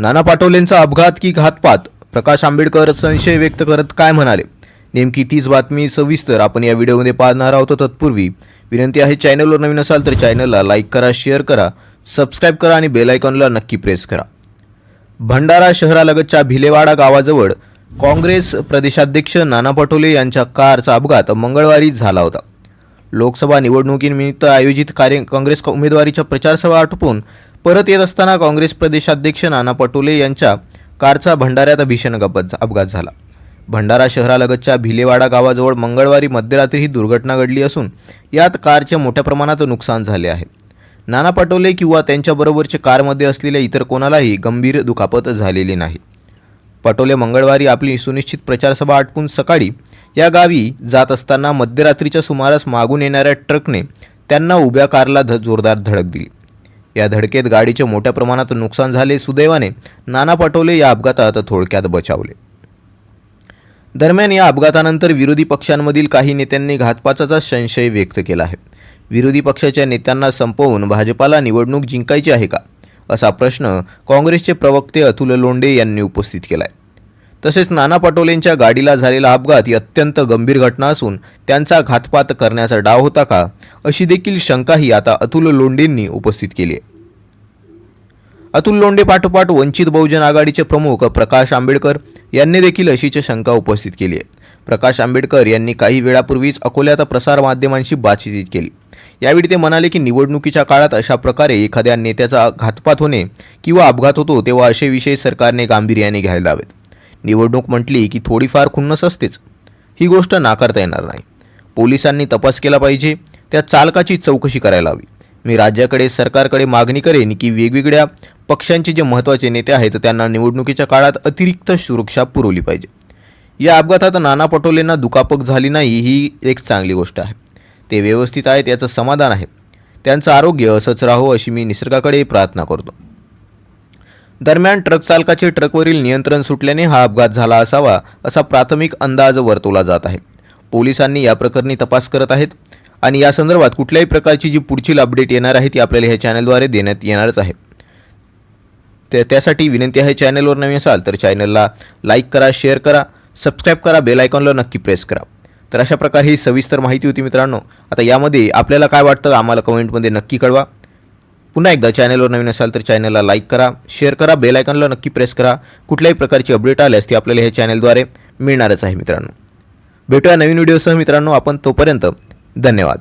नाना पाटोलेंचा अपघात की घातपात? प्रकाश आंबेडकर संशय व्यक्त करत काय म्हणाले? नेमकी तीच बातमी सविस्तर आपण या व्हिडिओमध्ये पाहणार आहोत. तत्पूर्वी विनंती आहे चॅनलवर नवीन असाल तर चॅनलला लाईक करा शेअर करा सबस्क्राईब करा आणि बेलायकॉनला नक्की प्रेस करा. भंडारा शहरालगतच्या भिलेवाडा गावाजवळ काँग्रेस प्रदेशाध्यक्ष नाना पटोले यांच्या कारचा अपघात मंगळवारी झाला होता. लोकसभा निवडणुकीनिमित्त आयोजित कार्य काँग्रेस उमेदवारीच्या प्रचारसभा आटोपून परत येत असताना काँग्रेस प्रदेशाध्यक्ष नाना पटोले यांच्या कारचा भंडाऱ्यात भीषण अपघात झाला. भंडारा शहरालगतच्या भिलेवाडा गावाजवळ मंगळवारी मध्यरात्री ही दुर्घटना घडली असून यात कारचे मोठ्या प्रमाणात नुकसान झाले आहे. नाना पटोले किंवा त्यांच्याबरोबरचे कारमध्ये असलेल्या इतर कोणालाही गंभीर दुखापत झालेली नाही. पटोले मंगळवारी आपली सुनिश्चित प्रचारसभा आटपून सकाळी या गावी जात असताना मध्यरात्रीच्या सुमारास मागून येणाऱ्या ट्रकने त्यांना उभ्या कारला ध जोरदार धडक दिली. या धडकेत गाडीचे मोठ्या प्रमाणात नुकसान झाले. सुदैवाने नाना पटोले या अपघातात थोडक्यात बचावले. दरम्यान या अपघातानंतर विरोधी पक्षांमधील काही नेत्यांनी घातपाचाचा संशय व्यक्त केला आहे. विरोधी पक्षाच्या नेत्यांना संपवून भाजपाला निवडणूक जिंकायची आहे का? असा प्रश्न काँग्रेसचे प्रवक्ते अतुल लोंडे यांनी उपस्थित केला आहे तसेच नाना पटोलेंच्या गाडीला झालेला अपघात ही अत्यंत गंभीर घटना असून त्यांचा घातपात करण्याचा डाव होता का अशी देखील शंकाही आता अतुल लोंढेंनी उपस्थित केली आहे. अतुल लोंढे पाठोपाठ वंचित बहुजन आघाडीचे प्रमुख प्रकाश आंबेडकर यांनी देखील अशीच शंका उपस्थित केली आहे. प्रकाश आंबेडकर यांनी काही वेळापूर्वीच अकोल्यात प्रसारमाध्यमांशी बातचीत केली. यावेळी ते म्हणाले की निवडणुकीच्या काळात अशा प्रकारे एखाद्या नेत्याचा घातपात होणे किंवा अपघात होतो तेव्हा असे विषय सरकारने गांभीर्याने घ्यायला हवेत. निवडणूक म्हटली की थोडीफार खुन्नस असतेच. ही गोष्ट नाकारता येणार नाही. पोलिसांनी तपास केला पाहिजे. त्या चालकाची चौकशी करायला हवी. मी राज्याकडे सरकारकडे मागणी करेन की वेगवेगळ्या पक्षांचे जे महत्त्वाचे नेते आहेत त्यांना निवडणुकीच्या काळात अतिरिक्त सुरक्षा पुरवली पाहिजे. या अपघातात नाना पटोलेंना दुखापत झाली नाही ही एक चांगली गोष्ट आहे. ते व्यवस्थित आहेत याचं समाधान आहे. त्यांचं आरोग्य असंच राहो अशी मी निसर्गाकडे प्रार्थना करतो. दरम्यान ट्रक चालकाचे ट्रकवरील नियंत्रण सुटल्याने हा अपघात झाला असावा असा प्राथमिक अंदाज वर्तवला जात आहे. पोलिसांनी या प्रकरणी तपास करत आहेत आणि या संदर्भात कुठल्याही प्रकारची जी पुढची अपडेट येणार आहे ती आपल्याला ह्या चॅनलद्वारे देण्यात येणारच आहे. त्या त्यासाठी विनंती आहे चॅनलवर नवीन असाल तर चॅनलला लाईक करा शेअर करा सबस्क्राईब करा बेल आयकॉनला नक्की प्रेस करा. तर अशा प्रकारे ही सविस्तर माहिती होती मित्रांनो. आता यामध्ये आपल्याला काय वाटतं आम्हाला कमेंटमध्ये नक्की कळवा. पुन्हा एकदा चॅनलवर नवीन असाल तर चॅनलला लाईक करा शेअर करा बेल आयकॉनला नक्की प्रेस करा. कुठल्याही प्रकारची अपडेट आल्यास ती आपल्याला हे चॅनलद्वारे मिळणारच आहे मित्रांनो. भेटूया नवीन व्हिडिओसह मित्रांनो. आपण तोपर्यंत धन्यवाद.